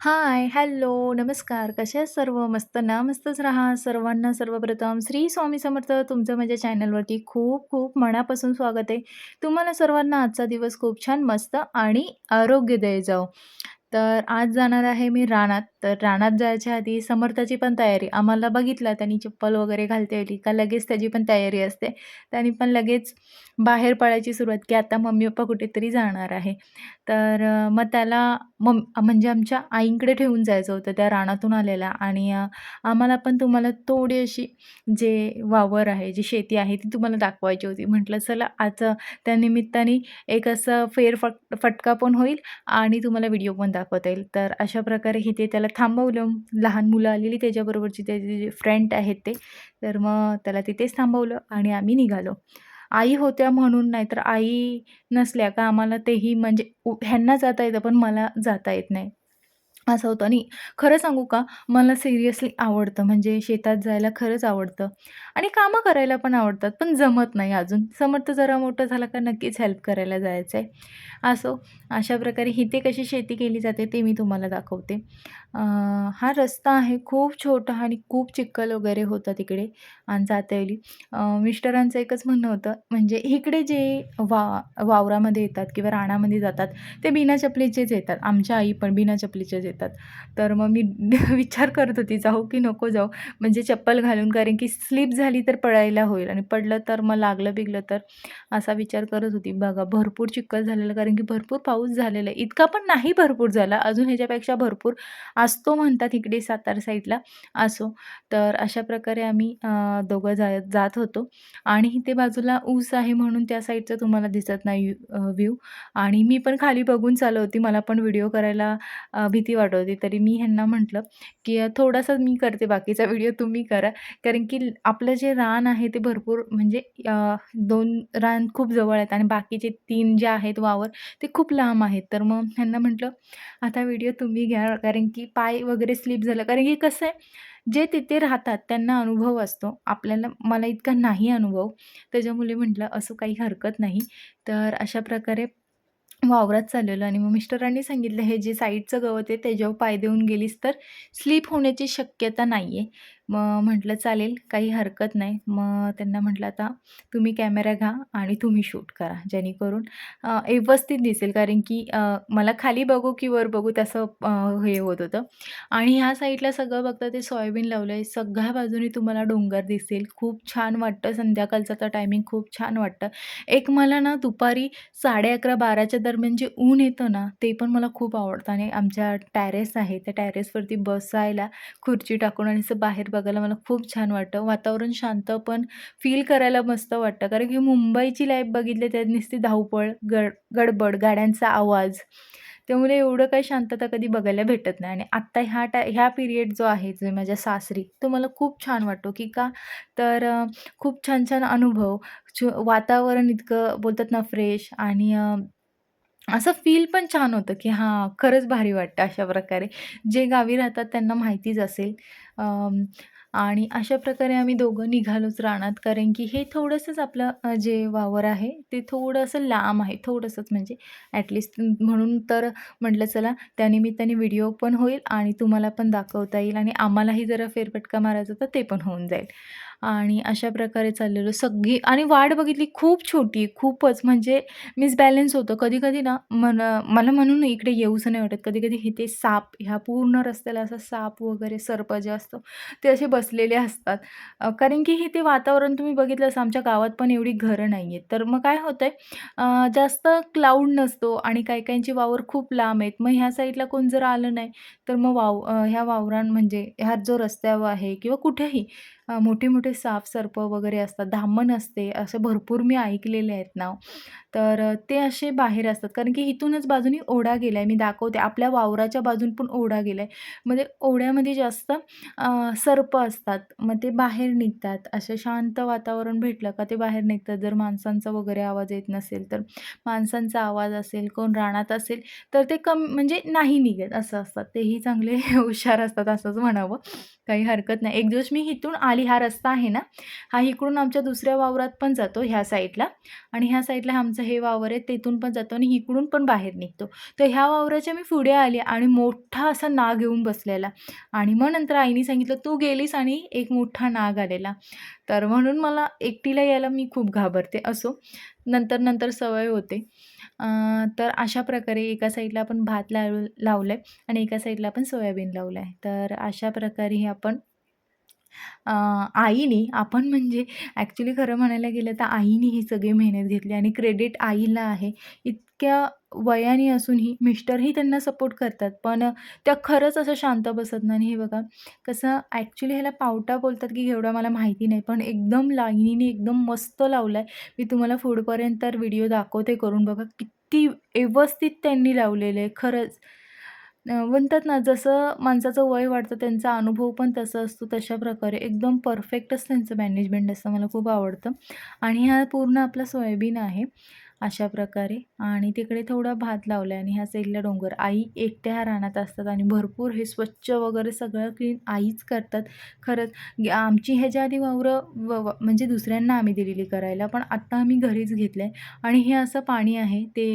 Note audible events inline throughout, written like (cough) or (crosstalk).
हाय, hello, नमस्कार. कसे आहेत सर्व? मस्त ना? मस्तच राहा. सर्वांना सर्वप्रथम श्री स्वामी समर्थ. तुमचं माझ्या चॅनलवरती खूप खूप मनापासून स्वागत आहे. तुम्हाला सर्वांना आजचा दिवस खूप छान, मस्त आणि आरोग्यदायी जाओ. तर आज जाणार आहे मी रानात. तर रानात जायच्या आधी समर्थाची पण तयारी. आम्हाला बघितलं त्यांनी चप्पल वगैरे घालते आली का लगेच त्याची पण तयारी असते. त्यानी पण लगेच बाहेर पडायची सुरुवात, की आता मम्मी-पप्पा कुठेतरी जाणार आहे. तर मग त्याला मम म्हणजे आमच्या आईंकडे ठेवून जायचं होतं त्या रानातून आलेला आणि आम्हाला पण तुम्हाला थोडी अशी जे वावर आहे, जी शेती आहे ती तुम्हाला दाखवायची होती. म्हटलं चला आज त्यानिमित्ताने त्या निमित्ताने एक असं फेरफट फटका पण होईल आणि तुम्हाला व्हिडिओ पण दाखवता येईल. तर अशा प्रकारे इथे त्याला थांबवलं. लहान मुलं आलेली त्याच्याबरोबरची त्याचे जे फ्रेंड आहेत ते. तर मग त्याला तिथेच थांबवलं आणि आम्ही निघालो. आई होत्या म्हणून नाहीतर आई नसल्या का आम्हाला तेही म्हणजे उ ह्यांना जाता येतं, पण मला जाता येत नाही. असं होतं आणि खरं सांगू का, मला सिरियसली आवडतं म्हणजे शेतात जायला खरंच आवडतं आणि कामं करायला पण आवडतात, पण जमत नाही अजून. समर्थ जरा मोठं झालं का नक्कीच हेल्प करायला जायचं आहे. असो, अशा प्रकारे इथे कशी शेती केली जाते ते मी तुम्हाला दाखवते. अ, हा रस्ता आहे खूप छोटा आणि खूप चिखल वगैरे होता तिकडे आणि जाता येईल. अ, मिस्टरांचं एकच म्हणणं होतं, म्हणजे इकडे जे वा वावरामध्ये येतात किंवा रानामध्ये जातात, ते बिना चपलीचेच येतात. आमच्या आई पण बिना चपलीचेच येतात. तर मग मी (laughs) विचार करत होती, जाऊ की नको जाऊ? म्हणजे चप्पल घालून, कारण की स्लिप झाली तर पडायला होईल आणि पडलं तर मग लागलं-बिगलं तर, असा विचार करत होती. बघा, भरपूर चिखल झालेला, कारण की भरपूर पाऊस झालेला आहे. इतका पण नाही भरपूर झाला, अजून ह्याच्यापेक्षा भरपूर असतो म्हणतात इकडे सातारा साईडला. असो, तर अशा प्रकारे आम्ही दोघं जा जात होतो आणि इथे बाजूला ऊस आहे म्हणून त्या साईडचं तुम्हाला दिसत नाही व्ह्यू आणि मी पण खाली बघून चालू होती. मला पण व्हिडिओ करायला भीती वाटत होती. तरी मी ह्यांना म्हटलं, की थोडासा मी करते बाकीचा व्हिडिओ तुम्ही करा. कारण की आपलं जे रान आहे ते भरपूर म्हणजे दोन रान खूप जवळ आहेत आणि बाकीचे तीन जे आहेत वावर ते खूप लांब आहेत. तर मग ह्यांना म्हटलं, आता व्हिडिओ तुम्ही घ्या, कारण की पाय वगैरे स्लिप झालं. कारण की कसं आहे, जे तिथे राहतात त्यांना अनुभव असतो. आपल्याला मला इतका नाही अनुभव. त्याच्यामुळे म्हटलं असं काही हरकत नाही. तर अशा प्रकारे वावरात चाललेलं आणि मग मिस्टरांनी सांगितलं, "हे जे साईडचं गवत आहे त्याच्यावर पाय देऊन गेलीस तर स्लिप होण्याची शक्यता नाही आहे." मग म्हटलं, "चालेल, काही हरकत नाही." मग त्यांना म्हटलं, "आता तुम्ही कॅमेरा घ्या आणि तुम्ही शूट करा, जेणेकरून व्यवस्थित दिसेल." कारण की मला खाली बघू की वर बघू तसं हे होत होतं आणि ह्या साईडला सगळं बघता ते सोयाबीन लावलं आहे. सगळ्या बाजूनी तुम्हाला डोंगर दिसेल. खूप छान वाटतं. संध्याकाळचा तर टायमिंग खूप छान वाटतं. एक मला ना दुपारी 11:30-12च्या दरम्यान जे ऊन येतं ना, ते पण मला खूप आवडतं आणि आमच्या टॅरेस आहे, त्या टॅरेसवरती बसायला खुर्ची टाकून आणि असं बाहेर बघायला मला खूप छान वाटतं. वातावरण शांत पण फील करायला मस्त वाटतं. कारण की मुंबईची लाईफ बघितली त्यात नुसती धावपळ, गड गडबड, गाड्यांचा आवाज. त्यामुळे एवढं काही शांतता कधी बघायला भेटत नाही आणि आत्ता ह्या टा ह्या पिरियड जो आहे, जो माझ्या सासरी, तो मला खूप छान वाटतो, की का तर खूप छान-छान अनुभव, छ वातावरण इतकं बोलतात ना फ्रेश आणि असं फील पण छान होतं, की हां, खरंच भारी वाटतं अशा प्रकारे. जे गावी राहतात त्यांना माहितीच असेल. अं, आणि अशा प्रकारे आम्ही दोघं निघालोच रानात, कारण की हे थोडंसंच आपलं अ, जे वावर आहे ते थोडंसं लांब आहे. थोडंसंच म्हणजे ॲटलीस्ट म्हणून तर म्हटलं चला त्यानिमित्ताने व्हिडिओ पण होईल आणि तुम्हाला पण दाखवता येईल आणि आम्हालाही जरा फेरफटका मारायचा तर ते पण होऊन जाईल. आणि अशा प्रकारे चाललेलो. सगळी आणि वाट बघितली खूप छोटी, खूपच म्हणजे मिसबॅलन्स होतं. कधी-कधी ना मन मला म्हणून इकडे येऊसं नाही वाटत. कधी-कधी ते साप, ह्या पूर्ण रस्त्याला असा साप वगैरे सर्प जे असतो, ते असे बसलेले असतात. अ, कारण की इथे वातावरण तुम्ही बघितलं असेल आमच्या गावात पण एवढी घरं नाही आहेत. तर मग काय होतंय अ, जास्त क्लाउड नसतो आणि काही-काहींची वावर खूप लांब आहेत. मग ह्या साईडला कोण जर आलं नाही, तर मग वाव अ, ह्या वावरां म्हणजे ह्या जो रस्त्यावर आहे किंवा कुठेही मोठे-मोठे साप, सर्प वगैरे असतात. धामण असते, असे भरपूर मी ऐकलेले आहेत नाव. तर ते असे बाहेर असतात. कारण की इथूनच बाजूनी ओढा गेला आहे मी दाखवते. आपल्या वावराच्या बाजून पण ओढा गेला आहे म्हणजे ओढ्यामध्ये जास्त सर्प असतात. मग ते बाहेर निघतात. असं शांत वातावरण भेटलं का ते बाहेर निघतात. जर माणसांचा वगैरे आवाज येत नसेल तर. माणसांचा आवाज असेल, कोण रानात असेल, तर ते कम म्हणजे नाही निघत असं असतात. तेही चांगले (laughs) हुशार असतात असंच म्हणावं. काही हरकत नाही. एक दिवस मी इथून आली हा रस्ता आहे ना हा इकडून आमच्या दुसऱ्या वावरात पण जातो ह्या साईडला आणि ह्या साईडला आमचं हे वावर आहे तेथून पण जातो आणि इकडून पण बाहेर निघतो. तर ह्या वावराच्या मी पुढे आली आणि मोठा असा नाग येऊन बसलेला. आणि मग नंतर आईने सांगितलं तू गेलीस आणि एक मोठा नाग आलेला. तर म्हणून मला एकटीला यायला मी खूप घाबरते असो नंतर नंतर सवय होते. तर अशा प्रकारे एका साईडला आपण भात लाव लावलं आहे आणि एका साईडला आपण सोयाबीन लावलं आहे तर अशा प्रकारे हे आपण आईने आपण म्हणजे ॲक्च्युली खरं म्हणायला गेलं तर आईने ही सगळी मेहनत घेतली आणि क्रेडिट आईला आहे. इतक्या वयाने असूनही मिस्टरही त्यांना सपोर्ट करतात. पण त्या खरंच असं शांत बसत नाही. आणि हे बघा कसं ॲक्च्युली ह्याला पावटा बोलतात की एवढं मला माहिती नाही पण एकदम लाईनीने एकदम मस्त लावला आहे मी तुम्हाला पुढपर्यंत तर व्हिडिओ दाखवते करून बघा. किती व्यवस्थित त्यांनी लावलेलं आहे. खरंच. म्हणतात ना जसं माणसाचं वय वाढतं त्यांचा अनुभव पण तसा असतो तशा प्रकारे. एकदम परफेक्टच त्यांचं मॅनेजमेंट असतं मला खूप आवडतं. आणि हा पूर्ण आपला सोयाबीन आहे. अशा प्रकारे. आणि तिकडे थोडा भात लावला आहे आणि ह्या साईडला डोंगर. आई एकट्या ह्या रानात असतात आणि भरपूर हे स्वच्छ वगैरे सगळं क्लीन आईच करतात. खरंच गे- आमची ह्याच्या आधी वावरं व म्हणजे दुसऱ्यांना आम्ही दिलेली करायला पण आत्ता आम्ही घरीच घेतलं आहे आणि हे असं पाणी आहे ते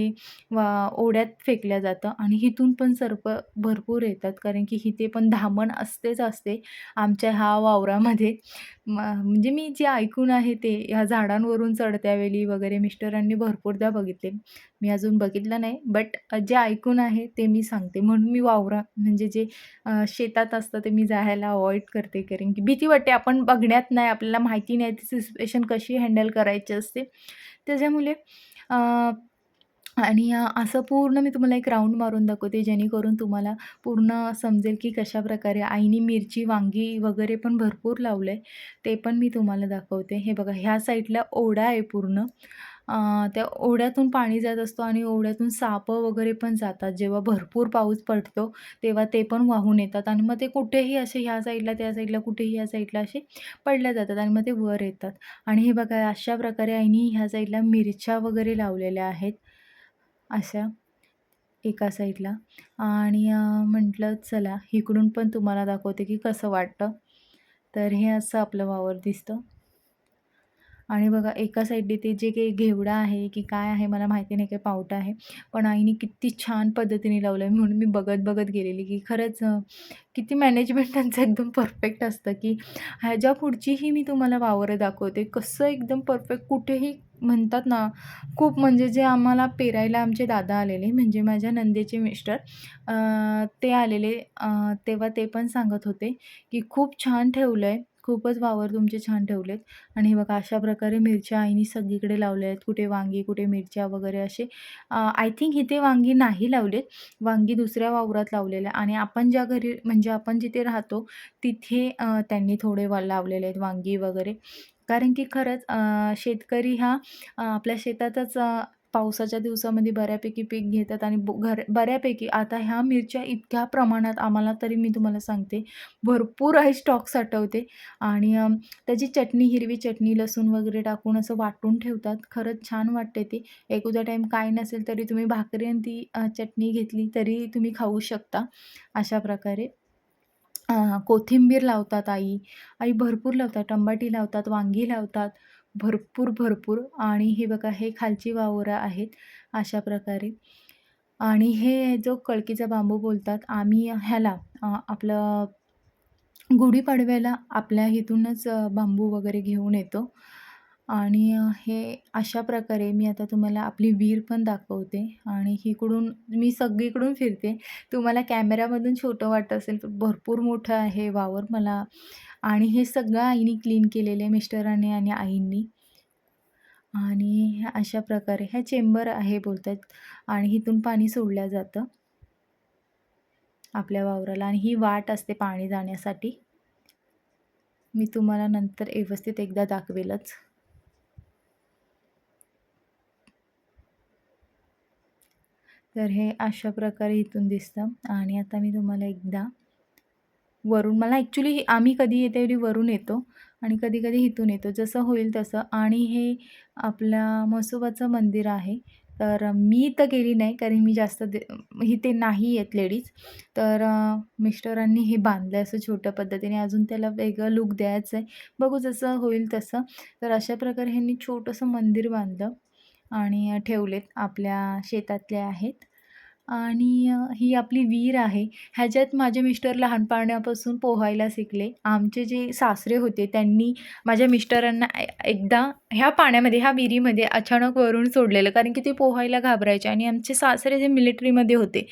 वा ओढ्यात फेकल्या जातं आणि हिथून पण सर्प भरपूर येतात कारण की हिथे पण धामण असतेच असते आमच्या ह्या वावरामध्ये. म म्हणजे मी जे ऐकून आहे ते ह्या झाडांवरून चढत्या वेळी वगैरे मिस्टरांनी भरपूरदा बघितले. मी अजून बघितलं नाही बट जे ऐकून आहे ते मी सांगते. म्हणून मी वावरा म्हणजे जे अ, शेतात असतं ते मी जायला अवॉइड करते. कारण की भीती वाटते आपण बघण्यात नाही आपल्याला माहिती नाही ती सिच्युएशन कशी हँडल करायची असते. त्याच्यामुळे अ, आणि असं पूर्ण मी तुम्हाला एक राऊंड मारून दाखवते जेणेकरून तुम्हाला पूर्ण समजेल की कशाप्रकारे आईने मिरची वांगी वगैरे पण भरपूर लावलं आहे ते पण मी तुम्हाला दाखवते. हे बघा ह्या साईडला ओढा आहे पूर्ण. त्या ओढ्यातून पाणी जात असतो आणि ओढ्यातून सापं वगैरे पण जातात. जेव्हा भरपूर पाऊस पडतो तेव्हा ते पण वाहून येतात आणि मग ते कुठेही असे ह्या साईडला त्या साईडला कुठेही ह्या साईडला असे पडल्या जातात आणि मग ते वर येतात. आणि हे बघा अशा प्रकारे आईने ह्या साईडला मिरच्या वगैरे लावलेल्या आहेत. अशा एका साईडला. आणि म्हटलं चला इकडून पण तुम्हाला दाखवते की कसं वाटतं. तर हे असं आपलं वावर दिसतं. आणि बघा एका साईडने ते जे काही घेवडा आहे की काय आहे मला माहिती नाही काही पावटा आहे. पण आईने किती छान पद्धतीने लावलं आहे म्हणून मी बघत बघत गेलेली की खरंच किती मॅनेजमेंट त्यांचं एकदम परफेक्ट असतं की ह्याच्या पुढचीही मी तुम्हाला वावरं दाखवते. कसं एकदम परफेक्ट कुठेही म्हणतात ना खूप म्हणजे जे आम्हाला पेरायला आमचे दादा आलेले म्हणजे माझ्या नंदेचे मिस्टर ते आलेले तेव्हा ते पण सांगत होते की खूप छान ठेवलं आहे खूपच वावर तुमचे छान ठेवलेत. आणि हे बघा अशा प्रकारे मिरच्या आईनी सगळीकडे लावल्या आहेत. कुठे वांगी कुठे मिरच्या वगैरे असे. आय थिंक इथे वांगी नाही लावलेत. वांगी दुसऱ्या वावरात लावलेल्या. आणि आपण ज्या घरी म्हणजे आपण जिथे राहतो तिथे त्यांनी थोडे वा लावलेले आहेत वांगी वगैरे. कारण की खरंच शेतकरी हा आपल्या शेतातच पावसाच्या दिवसामध्ये बऱ्यापैकी पीक घेतात आणि ब घर बऱ्यापैकी आता ह्या मिरच्या इतक्या प्रमाणात आम्हाला तरी मी तुम्हाला सांगते भरपूर आहे स्टॉक साठवते आणि त्याची चटणी हिरवी चटणी लसूण वगैरे टाकून असं वाटून ठेवतात खरंच छान वाटते ते एक उद्या टाईम काय नसेल तरी तुम्ही भाकरी आणि ती चटणी घेतली तरी तुम्ही खाऊ शकता अशा प्रकारे कोथिंबीर लावतात आई. आई भरपूर लावतात. टमाटी लावतात, वांगी लावतात. भरपूर, भरपूर आणि हे बघा हे खालची वावरं आहेत अशा प्रकारे. आणि हे जो कळकीचा बांबू बोलतात आम्ही ह्याला आपलं गुढीपाडव्याला आपल्या इथूनच बांबू वगैरे घेऊन येतो. आणि हे अशा प्रकारे मी आता तुम्हाला आपली विहीर पण दाखवते आणि इकडून मी सगळीकडून फिरते. तुम्हाला कॅमेऱ्यामधून छोटं वाटत असेल, तर भरपूर मोठं आहे वावर मला आणि हे सगळं आईनी क्लीन केलेले आहे मिस्टरांनी आणि आईंनी. आणि अशा प्रकारे ह्या चेंबर आहे बोलतात आणि इथून पाणी सोडलं जातं आपल्या वावराला आणि ही वाट असते पाणी जाण्यासाठी. मी तुम्हाला नंतर व्यवस्थित एकदा दाखवेलच. तर हे अशा प्रकारे इथून दिसतं आणि आता मी तुम्हाला एकदा वरून. मला ॲक्च्युली आम्ही कधी येते वेळी वरून येतो आणि कधी-कधी इथून येतो. जसं होईल तसं. आणि हे आपल्या म्हसोबाचं मंदिर आहे. तर मी तर गेली नाही कारण मी जास्त दे इथे नाही येत लेडीज तर मिस्टरांनी हे बांधलं आहे असं छोट्या पद्धतीने. अजून त्याला वेगळं लूक द्यायचं आहे बघू जसं होईल तसं. तर अशा प्रकारे ह्यांनी छोटंसं मंदिर बांधलं आणि ठेवलेत. आपल्या शेतातले आहेत. आणि ही आपली विहीर आहे. ह्याच्यात माझे मिस्टर लहानपणापासून पोहायला शिकले. आमचे जे सासरे होते त्यांनी माझ्या मिस्टरांना एकदा ह्या पाण्यामध्ये ह्या विहिरीमध्ये अचानक वरून सोडलेलं. कारण की ते पोहायला घाबरायचे. आणि आमचे सासरे जे मिलिटरीमध्ये होते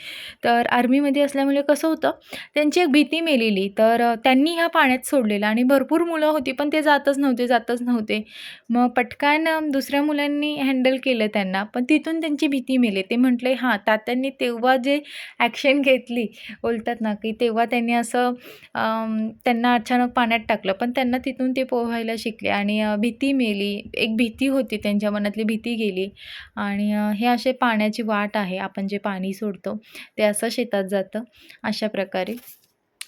तर आर्मीमध्ये असल्यामुळे कसं होतं त्यांची एक भीती मेलेली. तर त्यांनी ह्या पाण्यात सोडलेलं. आणि भरपूर मुलं होती पण ते जातच नव्हते जातच नव्हते. मग पटकन दुसऱ्या मुलांनी हँडल केलं त्यांना. पण तिथून त्यांची भीती मेले. ते म्हटले हां तात्यांनी तेव्हा जे ॲक्शन घेतली बोलतात ना की तेव्हा त्यांनी असं त्यांना अचानक पाण्यात टाकलं. पण त्यांना तिथून ते पोहायला शिकले आणि भीती मेली. एक भीती होती त्यांच्या मनातली भीती गेली. आणि हे असे पाण्याची वाट आहे. आपण जे पाणी सोडतो ते असं शेतात जातं. अशा प्रकारे.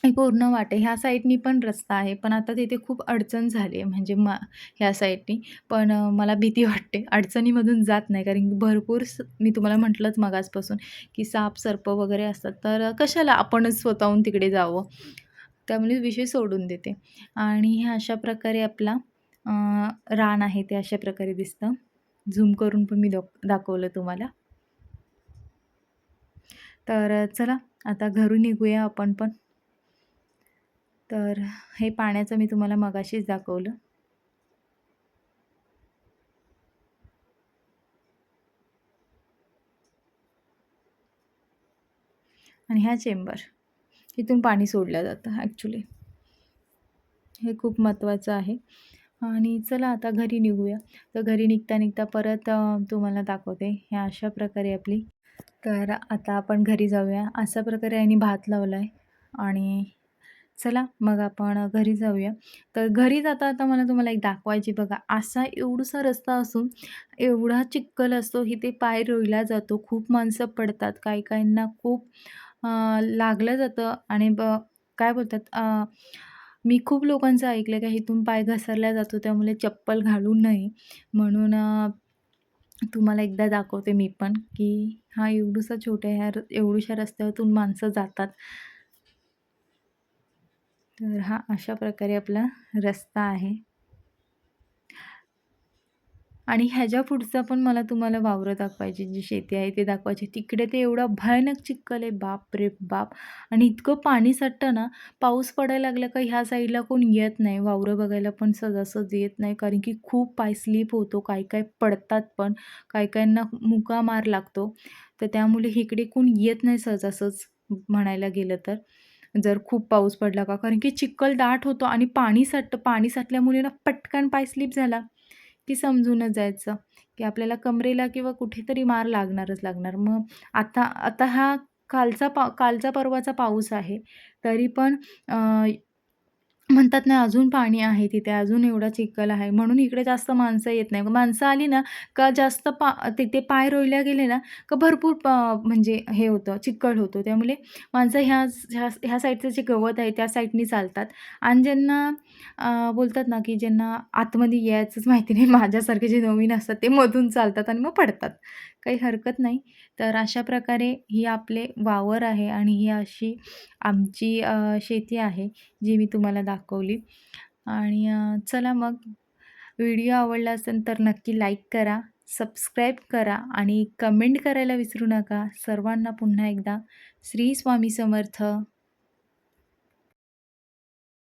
पूर्ण वाटे ह्या साईडनी पण रस्ता आहे. पण आता तिथे खूप अडचण झाली आहे म्हणजे मा ह्या साईडनी. पण मला भीती (laughs) वाटते. अडचणीमधून जात नाही. कारण की भरपूर स मी तुम्हाला म्हटलंच मगासपासून की साप सर्प वगैरे असतात. तर कशाला आपणच स्वतःहून तिकडे जावं? त्यामुळे विषय सोडून देते. आणि हे अशा प्रकारे आपला रान आहे ते अशा प्रकारे दिसतं. झूम करून पण मी दाखवलं तुम्हाला. तर चला आता घरून निघूया आपण पण. तर हे पाण्याचं मी तुम्हाला मगाशीच दाखवलं. आणि ह्या चेंबर इथून पाणी सोडलं जातं ॲक्च्युली हे खूप महत्त्वाचं आहे. आणि चला आता घरी निघूया. तर घरी निघता निघता परत तुम्हाला दाखवते ह्या अशा प्रकारे आपली. तर आता आपण घरी जाऊया. अशा प्रकारे यांनी भात लावला आहे आणि चला मग आपण घरी जाऊया. तर घरी जाता आता मला तुम्हाला एक दाखवायची बघा असा एवढूसा रस्ता असून एवढा चिक्कल असतो इथे पाय रोयला जातो खूप माणसं पडतात काही काहींना खूप लागलं जातं आणि ब काय बोलतात मी खूप लोकांचं ऐकलं की इथून पाय घसरला जातो त्यामुळे चप्पल घालू नये म्हणून तुम्हाला एकदा दाखवते मी पण की हा एवढूसा छोट्या ह्या र एवढूशा रस्त्यातून माणसं जातात. तर हा अशा प्रकारे आपला रस्ता आहे. आणि ह्याच्या पुढचं पण मला तुम्हाला वावरं दाखवायची जी शेती आहे ते दाखवायची. तिकडे ते एवढा भयानक चिखल आहे. बाप रे बाप. आणि इतकं पाणी साठतं ना पाऊस पडायला लागला का ह्या साईडला कोण येत नाही. वावरं बघायला पण सहजासहजी येत नाही. कारण की खूप पाय स्लिप होतो. काही काही पडतात पण. काही काहींना मुका मार लागतो. तर त्यामुळे इकडे कोण येत नाही सहजासहज म्हणायला गेलं तर. जर खूप पाऊस पडला का? कारण की चिखल दाट होतो आणि पाणी साठतं पाणी साठल्यामुळे ना पटकन पाय स्लिप झाला की समजूनच जायचं की आपल्याला कमरेला किंवा कुठेतरी मार लागणारच लागणार. मग आता आता हा कालचा पा कालचा परवाचा पाऊस आहे तरी पण म्हणतात ना अजून पाणी आहे तिथे अजून एवढा चिखल आहे. म्हणून इकडे जास्त माणसं येत नाही. माणसं आली ना का जास्त पा तिथे पाय रोयल्या गेले ना का भरपूर प म्हणजे हे होतं चिखल होतो. त्यामुळे माणसं ह्या ह्या ह्या साईडचं जे गवत आहे त्या साईडनी चालतात. आणि ज्यांना बोलतात ना की ज्यांना आतमध्ये यायचंच माहिती नाही माझ्यासारखे जे नवीन असतात ते मधून चालतात आणि मग पडतात. काही हरकत नाही. तर अशा प्रकारे ही आपले वावर आहे आणि ही अशी आमची शेती आहे जी मी तुम्हाला दाखवली. आणि चला मग व्हिडिओ आवडला असेल तर नक्की लाईक करा सबस्क्राईब करा आणि कमेंट करायला विसरू नका. सर्वांना पुन्हा एकदा श्री स्वामी समर्थ.